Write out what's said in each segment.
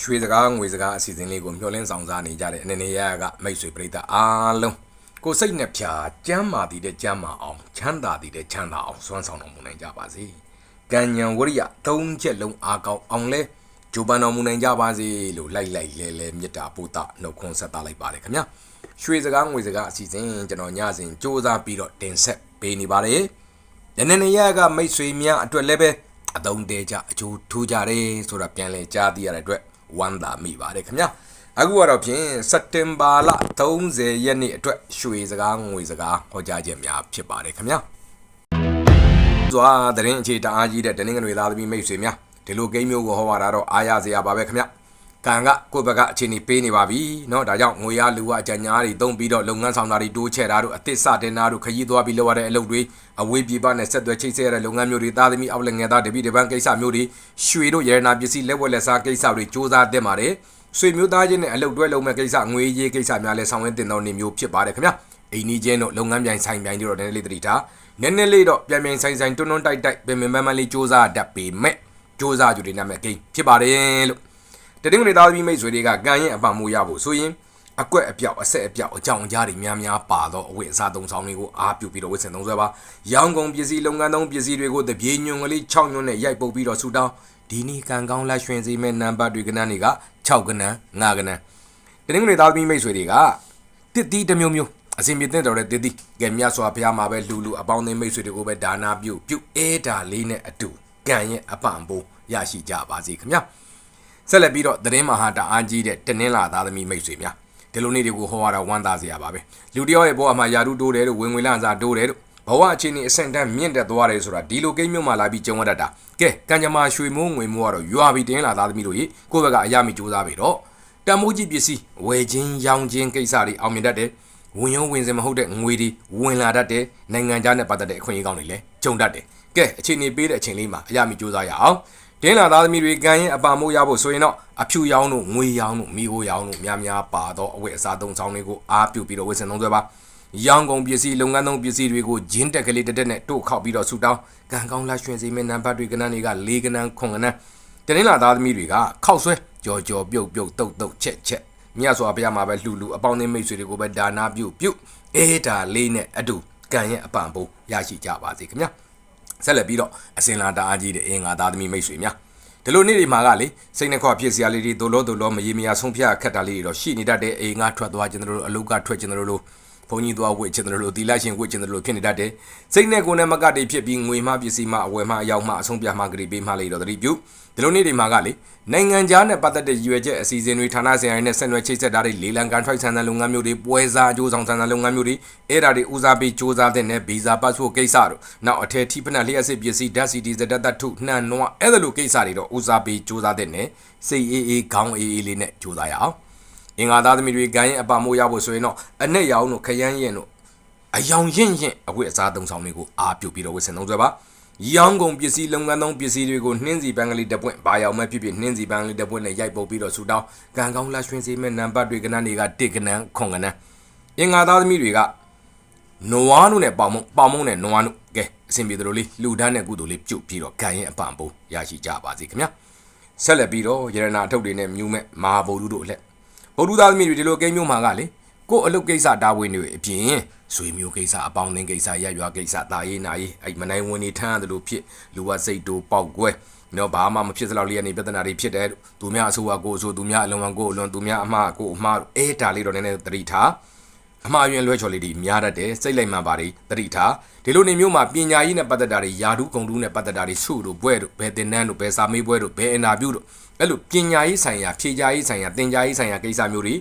ရွှေစကားငွေစကားအစီအစဉ်လေးကိုမျှော်လင့်ဆောင်စားနေကြတဲ့အနေနဲ့ရကမိတ်ဆွေပရိသတ်အားလုံးကိုယ်စိတ်နဲ့ဖြာကျမ်းမာတည်တဲ့ကျမ်းမာအောင်ချမ်းသာတည်တဲ့ချမ်းသာအောင်စွမ်းဆောင်တော်မူနိုင်ကြပါစေ။ကံဉဏ်ဝရိယသုံးချက်လုံးအားကောင်းအောင်လဲဂျိုပန်တော်မူနိုင်ကြပါစေလို့လိုက်လိုက်လဲလဲမေတ္တာပို့တာနှုတ်ခွန်းဆက်သလိုက်ပါတယ်ခင်ဗျာ။ရွှေစကားငွေစကားအစီအစဉ်ကျွန်တော်ညစဉ်စ조사ပြီးတော့တင်ဆက်ပေးနေပါတယ်။အနေနဲ့ရကမိတ်ဆွေများအတွက်လည်းပဲအသုံးသေးကြအကျိုးထူးကြတယ်ဆိုတာပြန်လဲကြားသိရတဲ့အတွက် ဝမ်းသာမိပါတယ်ခင်ဗျာအခုကတော့ဖြင့်စက်တင်ဘာလ30ရက်နေ့အတွက်ရွှေစကားငွေစကားဟောကြားခြင်းများဖြစ်ပါတယ်ခင်ဗျာဇွာတရင်အခြေတအားကြီးတဲ့တနင်္ဂနွေသားသမီးမိတ်ဆွေများဒီလိုဂိမ်းမျိုးကိုဟောရတာတော့အားရစရာပါပဲခင်ဗျာ ကံကကိုယ့်ဘက်ကအခြေအနေပေးနေပါပြီเนาะဒါကြောင့်ငွေရလူဝအကြညာတွေတုံးပြီးတော့လုပ်ငန်းဆောင်တာတွေတိုးချဲ့တာတို့အသစ်စတင်တာတို့ခရီးသွားပြီးလုပ်ရတဲ့အလုပ်တွေအဝေးပြေပနဲ့ဆက်သွယ်ချိတ်ဆက်ရတဲ့လုပ်ငန်းမျိုးတွေသားသမီးအောက်လက်ငယ်သားတပိတပန်းကိစ္စမျိုးတွေရွှေတို့ရတနာပစ္စည်းလက်ဝက်လက်စားကိစ္စတွေစ조사တက်ပါတယ်ဆွေမျိုးသားချင်းနဲ့အလုပ်တွဲလုပ်မဲ့ကိစ္စငွေရေးကိစ္စများလဲဆောင်ရွက်တင်တော်နေမျိုးဖြစ်ပါတယ်ခင်ဗျအိမ်နီးချင်းတို့လုပ်ငန်းပြိုင်ဆိုင်ပြိုင်တွေတော့နည်းနည်းလေးတတိထားနည်းနည်းလေးတော့ပြန်ပြန်ဆိုင်ဆိုင်တွန်းတွန်းတိုက်တိုက်ပြင်ပင်ပန်းပန်းလေးစ조사တတ်ပေမဲ့စ조사ကြူတွေနာမည်ကိန်းဖြစ်ပါတယ်လို့ တတိယနေ့သားသမီးမိတ်ဆွေတွေကကံရဲ့အပံမိုးရဖို့ဆိုရင်အကွက်အပြောက်အဆက်အပြောက်အကြောင်အကြားတွေများများပါတော့အဝတ်အစားသုံးဆောင်တွေကိုအားပြုပြီးတော့ဝတ်ဆင်သုံးဆွဲပါရောင်းကုန်ပစ္စည်းလုပ်ငန်းသုံးပစ္စည်းတွေကိုတပြေညွန်ကလေး6ညွန်နဲ့ရိုက်ပုတ်ပြီးတော့ဆူတောင်းဒီနေ့ကံကောင်းလက်ရွှင်စေမဲ့နံပါတ်တွေကနန်းတွေက6ကနန်း9ကနန်းတနင်္ဂနွေသားသမီးမိတ်ဆွေတွေကတစ်တီးတစ်မျိုးမျိုးအစဉ်ပြေတဲ့တော်တဲ့တစ်တီးကဲမြတ်စွာဘုရားမှာပဲလူလူအပေါင်းအသင်းမိတ်ဆွေတွေကိုပဲဒါနာပြုပြုအေးတာလေးနဲ့အတူကံရဲ့အပံပိုးရရှိကြပါစေခင်ဗျာ ဆက်လက်ပြီးတော့သတင်းမဟာတာအားကြီးတဲ့တနင်္လာသားသမီးမိတ်ဆွေများဒီလိုနေ့တွေကိုဟောရတာဝမ်းသာစရာပါပဲလူတယောက်ရဲ့ဘဝမှာယာရုတိုးတယ်လို့ဝင်ဝင်လန့်စာတိုးတယ်လို့ဘဝအခြေအနေအဆင့်တန်းမြင့်တက်သွားတယ်ဆိုတာဒီလိုကိန်းမျိုးမှလာပြီးကြုံရတတ်တာကဲကံကြမ္မာရွှေမိုးငွေမိုးကတော့ရွာပြီးတင်းလာသားသမီးတို့ရေကိုယ့်ဘက်ကအရာမီစူးစမ်းပြီတော့တန်မိုးကြီးပစ္စည်းဝယ်ခြင်းရောင်းခြင်းကိစ္စတွေအောင်မြင်တတ်တယ်ဝင်ရုံဝင်စင်မဟုတ်တဲ့ငွေတွေဝင်လာတတ်တယ်နိုင်ငံခြားနဲ့ပတ်သက်တဲ့အခွင့်အရေးကောင်းတွေလည်းကြုံတတ်တယ်ကဲအခြေအနေပေးတဲ့အချိန်လေးမှာအရာမီစူးစမ်းရအောင် တင်းလာသားသမီးတွေကံရင်အပါမိုးရဖို့ဆိုရင်တော့အဖြူရောင်းတို့ငွေရောင်းတို့မိโกရောင်းတို့များများပါတော့အဝတ်အစားသုံးဆောင်တွေကိုအားပြုပြီးတော့ဝတ်ဆင်သုံးစွဲပါရောင်းကုန်ပစ္စည်းလုပ်ငန်းသုံးပစ္စည်းတွေကိုဂျင်းတက်ကလေးတက်တက်နဲ့တို့ခောက်ပြီးတော့ဆူတောင်းကံကောင်းလာရွှင်စေမယ့်နံပါတ်တွေကနန်းတွေက၄ကနန်းခွန်ကနန်းတင်းလာသားသမီးတွေကခောက်ဆွဲကြော်ကြော်ပြုတ်ပြုတ်တုတ်တုတ်ချက်ချက်မြတ်စွာဘုရားမှာပဲလှူလှူအပေါင်းအသင်းမိတ်ဆွေတွေကိုပဲဒါနာပြုပြုအေးဒါလေးနဲ့အတူကံရဲ့အပံပိုးရရှိကြပါစေခင်ဗျာ ဆက်လက်ပြီးတော့အစင်လာတာအားကြီးတဲ့အင်္ဂါသားသမီးမိတ်ဆွေများဒီလိုနေ့တွေမှာကလေစိတ်နှခွဖြစ်စရာလေးတွေဒိုလို့ဒိုလို့မရေမရဆုံးဖြတ်ခက်တာလေးတွေတော့ရှိနေတတ်တဲ့အိမ်ကထွက်သွားခြင်းတို့အလုတ်ကထွက်ခြင်းတို့ ဘုန်းကြီးသွားဝစ်ခြင်းတို့ဒီလိုက်ရှင်ဝစ်ခြင်းတို့ဖြစ်နေတတ်တယ်စိတ်နဲ့ကိုယ်နဲ့မကတည်းဖြစ်ပြီးငွေမှပစ္စည်းမှအဝယ်မှအရောက်မှအဆုံးပြမှဂရီပေးမှလေးတော့တတိပြုဒီလိုနေ့တွေမှာကလေနိုင်ငံခြားနဲ့ပတ်သက်တဲ့ရည်ရွယ်ချက်အစီအစဉ်တွေဌာနဆိုင်ရာနဲ့ဆက်နွယ်ချိတ်ဆက်တာတွေလေလံကန်ထိုက်ဆန်တဲ့လုပ်ငန်းမျိုးတွေပွဲစားအကျိုးဆောင်ဆန်တဲ့လုပ်ငန်းမျိုးတွေအဲ့ဒါတွေဦးစားပေးစ조사တဲ့နဲ့ဗီဇာပတ်စပို့ကိစ္စတို့နောက်အထည်ထိပနလျှက်စစ်ပစ္စည်းဓာတ်စီတီဇဒတ်တထုနှံနွားအဲ့ဒါလိုကိစ္စတွေတော့ဦးစားပေးစ조사တဲ့နဲ့စိတ်အေးအေးခေါင်းအေးအေးလေးနဲ့စ조사ရအောင် အင်္ဂါသားသမီးတွေကံရင်အပမိုးရဖို့ဆိုရင်တော့အနဲ့ရောင်တို့ခရမ်းရင်တို့အယောင်ရင်ရင်အဝတ်အစားသုံးဆောင်တွေကိုအားပြုတ်ပြီးတော့ဝတ်ဆင်သုံးစွဲပါရောင်းကုန်ပစ္စည်းလုပ်ငန်းသုံးပစ္စည်းတွေကိုနှင်းစီပန်းကလေးတစ်ပွင့်ဘာရောက်မဲ့ဖြစ်ဖြစ်နှင်းစီပန်းကလေးတစ်ပွင့်နဲ့ရိုက်ပုတ်ပြီးတော့ဆူတောင်းကံကောင်းလှရွှင်စေမဲ့နံပါတ်တွေကနန်းတွေကတစ်ကနန်းခွန်ကနန်းအင်္ဂါသားသမီးတွေကနွားနုနဲ့ပေါင်မုံပေါင်မုံနဲ့နွားနုကဲအဆင်ပြေသလိုလေးလူဒန်းနဲ့ကုသိုလ်လေးပြုတ်ပြီးတော့ကံရင်အပံပိုးရရှိကြပါစေခင်ဗျာဆက်လက်ပြီးတော့ရတနာအထုပ်တွေနဲ့မြူးမဲ့မဟာဗုဒ္ဓတို့အလက် ဗုဒ္ဓသားသမီးတွေဒီလိုကိန်းမျိုးမှာကလေကို့အလုပ်ကိစ္စတာဝန်တွေအပြင်ဆွေမျိုးကိစ္စအပေါင်းအသင်းကိစ္စရက်ရွာကိစ္စတာရေးနာရေးအဲ့မနိုင်ဝင်နေထမ်းရတယ်လို့ဖြစ်လူဝစိတ်တူပေါက်ကွဲနော်ဘာမှမဖြစ်စလောက်လေးကနေပြဿနာတွေဖြစ်တယ်သူများအဆိုးအကိုအဆိုးသူများအလုံးဝကိုအလွန်သူများအမှားကိုအမှားအဲဒါလေးတော့နည်းနည်းသတိထား အမှားယွင်းလွဲချော်လေးတွေများတတ်တယ်စိတ်လိုက်မှပါတွေသတိထားဒီလိုနေမျိုးမှာပညာရေးနဲ့ပတ်သက်တာတွေယာဒုဂုံဒုနဲ့ပတ်သက်တာတွေစုတို့ဘွဲတို့ဘယ်တင်နန်းတို့ဘယ်စာမေးပွဲတို့ဘယ်အင်တာဗျူးတို့အဲ့လိုပညာရေးဆိုင်ရာဖြေကြားရေးဆိုင်ရာသင်ကြားရေးဆိုင်ရာကိစ္စမျိုးတွေ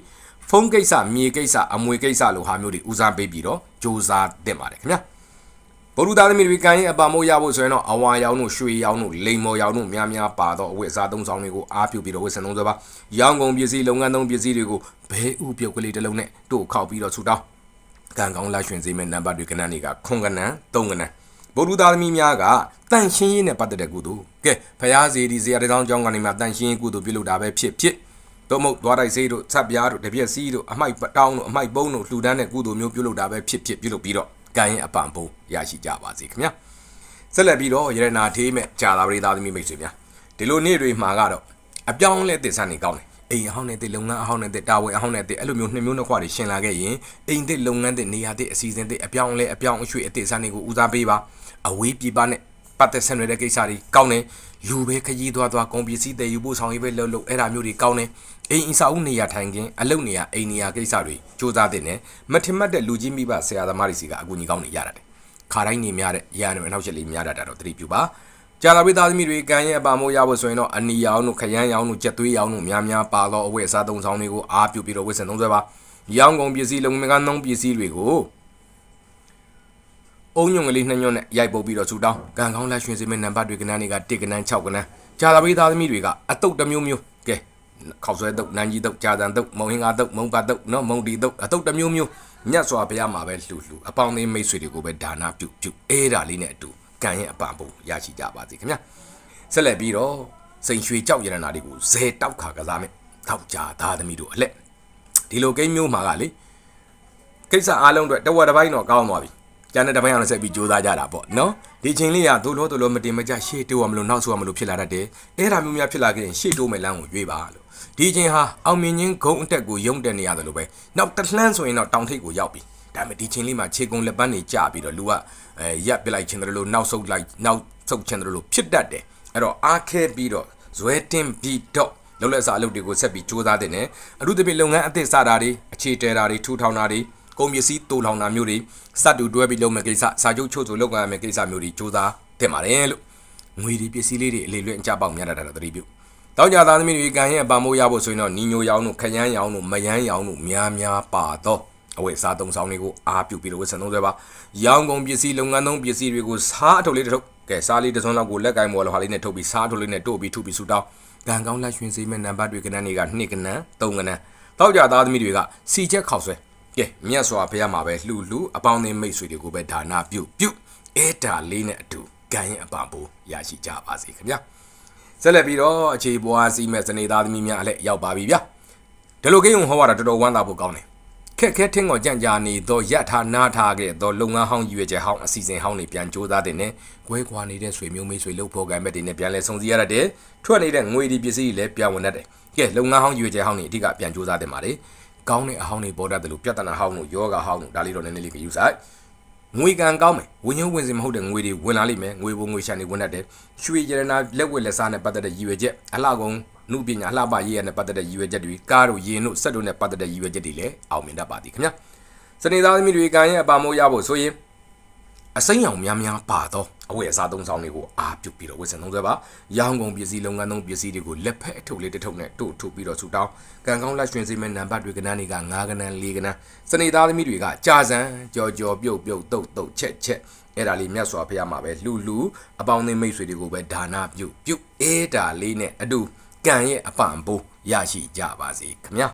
ဖုန်းကိစ္စမြေကိစ္စအမွေကိစ္စလိုဟာမျိုးတွေဦးစားပေးပြီးတော့စ조사တင်ပါတယ်ခင်ဗျာ ဗုဒ္ဓသားသမီးတွေကံရဲ့အပါမိုးရဖို့ဆိုရင်တော့အဝါရောင်တို့ရွှေရောင်တို့လိမ်မော်ရောင်တို့များများပါတော့အဝတ်အစားသုံးဆောင်တွေကိုအားပြုပြီးတော့ဝတ်ဆင်သုံးစွဲပါရောင်းကုန်ပစ္စည်းလုပ်ငန်းသုံးပစ္စည်းတွေကိုဘဲဥပြုတ်ကလေးတစ်လုံးနဲ့တို့ခောက်ပြီးတော့ဆူတောင်းကံကောင်းလာရွှင်စေမဲ့နံပါတ်တွေကနန်းတွေကခွန်ကနန်းသုံးကနန်းဗုဒ္ဓသားသမီးများကတန့်ရှင်းရေးနဲ့ပတ်သက်တဲ့ကုသိုလ်ကဲဖရာစီဒီဇေယျတောင်းကျောင်းကနေမှတန့်ရှင်းရေးကုသိုလ်ပြုလုပ်တာပဲဖြစ်ဖြစ်တော့မဟုတ်သွားတိုက်စေးတို့ဆက်ပြားတို့တပြက်စီးတို့အမိုက်တောင်းတို့အမိုက်ပုံးတို့လှူဒန်းတဲ့ကုသိုလ်မျိုးပြုလုပ်တာပဲဖြစ်ဖြစ်ပြုလုပ်ပြီးတော့ ကံရင်အပံပုံရရှိကြပါစေခင်ဗျာဆက်လက်ပြီးတော့ရတနာထေးမဲ့ဂျာသာပရိသသမီးမိတ်ဆွေများဒီလိုနေ့တွေမှာကတော့အပြောင်းလဲတစ်ဆန်းနေကောင်းတယ်အိမ်အဟောင်းနဲ့တစ်လုပ်ငန်းအဟောင်းနဲ့တစ်တာဝန်အဟောင်းနဲ့တစ်အဲ့လိုမျိုးနှစ်မျိုးနှစ်ခွတွေရှင်လာခဲ့ရင်အိမ်တစ်လုပ်ငန်းတစ်နေရာတစ်အစီအစဉ်တစ်အပြောင်းလဲအပြောင်းအရွှေ့အတစ်ဆန်းတွေကိုဦးစားပေးပါအဝေးပြပနဲ့ ပတ်သက်ဆက်နွယ်တဲ့ကိစ္စတွေကောင်းတယ်လူပဲခကြီးသွားသွားကုန်ပစ္စည်းတည်ယူဖို့ဆောင်ရွက်ပဲလုပ်လို့အဲ့ဒါမျိုးတွေကောင်းတယ်အိမ်အစာအုပ်နေရာထိုင်ခင်းအလုပ်နေရာအိမ်နေရာကိစ္စတွေစူးစမ်းတဲ့နဲ့မထင်မှတ်တဲ့လူကြီးမိဘဆရာသမားတွေစီကအကူအညီကောင်းနေရတာတယ်ခါတိုင်းနေများတဲ့ရန်တွေအနောက်ချက်လေးများတာတော့တတိပြုပါကြာလာပြီးသားသမီးတွေကံရဲ့အပါမိုးရဖို့ဆိုရင်တော့အနီရောင်တို့ခရမ်းရောင်တို့ကြက်သွေးရောင်တို့များများပါတော့အဝတ်အစားသုံးဆောင်တွေကိုအားပြုပြီးတော့ဝတ်ဆင်သုံးဆွဲပါရောင်းကုန်ပစ္စည်းလုံငန်းသုံးပစ္စည်းတွေကို အုံညုံကလေးနှညွန့်နဲ့ရိုက်ပုတ်ပြီးတော့ဆူတောင်းကံကောင်းလက်ရွှင်စေမယ့်နံပါတ်တွေကနန်းတွေက1ကနန်း6ကနန်းကြာလာပြီးသားသမီးတွေကအတုတ်တစ်မျိုးမျိုးကဲခောက်ဆွဲတုတ်နန်းကြီးတုတ်ကြာတန်တုတ်မုံဟင်းကားတုတ်မုံပါတုတ်နော်မုံတီတုတ်အတုတ်တစ်မျိုးမျိုးညတ်စွာဘုရားမှာပဲလှူလှူအပေါင်းအသင်းမိတ်ဆွေတွေကိုပဲဒါနပြုပြုအေးတာလေးနဲ့အတူကံရဲ့အပံပုံရရှိကြပါစေခင်ဗျာဆက်လက်ပြီးတော့စိန်ရွှေကြောက်ရတနာတွေကိုဇဲတောက်ခါကစားမယ်တောက်ကြသားသမီးတို့အလက်ဒီလိုကိန်းမျိုးမှာကလေကိစ္စအားလုံးအတွက်တဝက်တစ်ပိုင်းတော့ကောင်းသွားပြီ ကျန်တဲ့တစ်ပိုင်းအောင်ဆက်ပြီးကြိုးစားကြတာပေါ့နော်ဒီချိန်လေးကဒို့လို့ဒို့လို့မတင်မကြရှေ့တိုးရမလို့နောက်ဆုရမလို့ဖြစ်လာတတ်တယ်အဲ့ဒါမျိုးများဖြစ်လာခဲ့ရင်ရှေ့တိုးမယ်လမ်းကိုရွေးပါလို့ဒီချိန်ဟာအောင်မြင်ခြင်းဂုံအတက်ကိုယုံတက်နေရတယ်လို့ပဲနောက်တစ်လှမ်းဆိုရင်တော့တောင်ထိပ်ကိုရောက်ပြီဒါပေမဲ့ဒီချိန်လေးမှာခြေကုံလက်ပန်းတွေကျပြီးတော့လူကအဲရက်ပစ်လိုက်ခြင်းတယ်လို့နောက်ဆုတ်လိုက်နောက်ဆုတ်ခြင်းတယ်လို့ဖြစ်တတ်တယ်အဲ့တော့အားခဲပြီးတော့ဇွဲတင်ပြီးတော့လုံးလက်စားအလုပ်တွေကိုဆက်ပြီးစူးစမ်းတဲ့နဲ့အမှုသဖြင့်လုပ်ငန်းအသစ်စတာတွေအခြေတဲတာတွေထူထောင်တာတွေ ကုန်ပစ္စည်းတူထောင်တာမျိုးတွေစတူတွဲပြီးလုပ်မယ်ကိစ္စစာချုပ်ချုပ်ဆိုလုပ်ရမယ်ကိစ္စမျိုးတွေစူးစမ်းတင်ပါတယ်လို့ငွေဒီပစ္စည်းလေးတွေအလေလွင့်အကြပေါက်များတာတော့သတိပြုတောက်ကြသားသမီးတွေကံရဲ့အပံမိုးရဖို့ဆိုရင်တော့ညီညိုရောင်းတို့ခရမ်းရောင်းတို့မယန်းရောင်းတို့များများပါတော့အဝတ်စားသုံးဆောင်တွေကိုအားပြုပြီးတော့ဝတ်ဆင်သုံးဆွဲပါရောင်းကုန်ပစ္စည်းလုပ်ငန်းသုံးပစ္စည်းတွေကိုစားအထုတ်လေးတစ်ထုပ်ကဲစားလေးတစ်စုံလောက်ကိုလက်ကင်မော်လောဟာလေးနဲ့ထုတ်ပြီးစားထုတ်လေးနဲ့တို့ပြီးထုပြီးဆူတောင်းကံကောင်းလက်ရွှင်စေးမဲ့နံပါတ်တွေကနန်းတွေက2ကနန်း3ကနန်းတောက်ကြသားသမီးတွေကစီချက်ခေါက်ဆွဲ ကဲမြတ်စွာဘုရားမှာပဲလှူလှူအပေါင်းအသင်းမိတ်ဆွေတွေကိုပဲဒါနာပြုပြုအဲတာလေးနဲ့အတူကံရဲ့အပံပိုးရရှိကြပါစေခင်ဗျာဆက်လက်ပြီးတော့အခြေပွားစီမဲ့စနေသားသမီးများအလက်ရောက်ပါပြီဗျာဒီလိုကိန်းဟောရတာတော်တော်ဝမ်းသာဖို့ကောင်းတယ်ခက်ခဲထင်းကိုကြံ့ကြာနေသောရထားနားထားခဲ့သောလုပ်ငန်းဟောင်းရွေချက်ဟောင်းအစီအစဉ်ဟောင်းတွေပြန်ကြိုးစားတဲ့နဲ့ကွဲကွာနေတဲ့ဆွေမျိုးမိတ်ဆွေလှုပ်ဖို့ကံမဲ့တွေနဲ့ပြန်လဲဆုံစည်းရတတ်တယ်ထွက်နေတဲ့ငွေဒီပစ္စည်းတွေလည်းပြန်ဝင်တတ်တယ်ကဲလုပ်ငန်းဟောင်းရွေချက်ဟောင်းတွေအဓိကပြန်ကြိုးစားတင်ပါတယ် ကောင်းတဲ့အဟောင်းတွေပေါ်တတ်တယ်လို့ပြဿနာဟောင်းတို့ယောဂဟောင်းတို့ဒါလေးတော့နည်းနည်းလေးကြည့်ဆိုင်ငွေကံကောင်းမယ်ဝင်းရုံးဝင်စင်မဟုတ်တဲ့ငွေတွေဝင်လာလိမ့်မယ်ငွေပုံငွေရှန်တွေဝင်တတ်တယ်ရွှေရတနာလက်ဝက်လက်စားနဲ့ပတ်သက်တဲ့ရည်ရွယ်ချက်အလှကုန်နှုပညာအလှပရေးရနဲ့ပတ်သက်တဲ့ရည်ရွယ်ချက်တွေကားတို့ရင်တို့ဆက်တို့နဲ့ပတ်သက်တဲ့ရည်ရွယ်ချက်တွေလည်းအောင်မြင်တတ်ပါသည်ခင်ဗျာစနေသားသမီးတွေကံရဲ့အပါမိုးရဖို့ဆိုရင် အစိမ်းရောင်များများပါတော့အဝတ်အစားသုံးဆောင်တွေကိုအားပြုတ်ပြီးတော့ဝတ်ဆင်သုံးဆွဲပါရောင်းကုန်ပစ္စည်းလုပ်ငန်းသုံးပစ္စည်းတွေကိုလက်ဖက်အထုပ်လေးတစ်ထုပ်နဲ့တို့ထုတ်ပြီးတော့ဆူတောင်းကံကောင်းလက်ရွှင်စေမဲ့နံပါတ်တွေကနန်းတွေက9ကနန်း4ကနန်းစနေသားသမီးတွေကကြာစံကြော်ကြော်ပြုတ်ပြုတ်တုတ်တုတ်ချက်ချက်အဲ့ဒါလေးမြတ်စွာဘုရားမှာပဲလှူလှူအပေါင်းအသင်းမိတ်ဆွေတွေကိုပဲဒါနပြုတ်ပြုတ်အေးဒါလေးနဲ့အတူကံရဲ့အပံပိုးရရှိကြပါစေခင်ဗျာ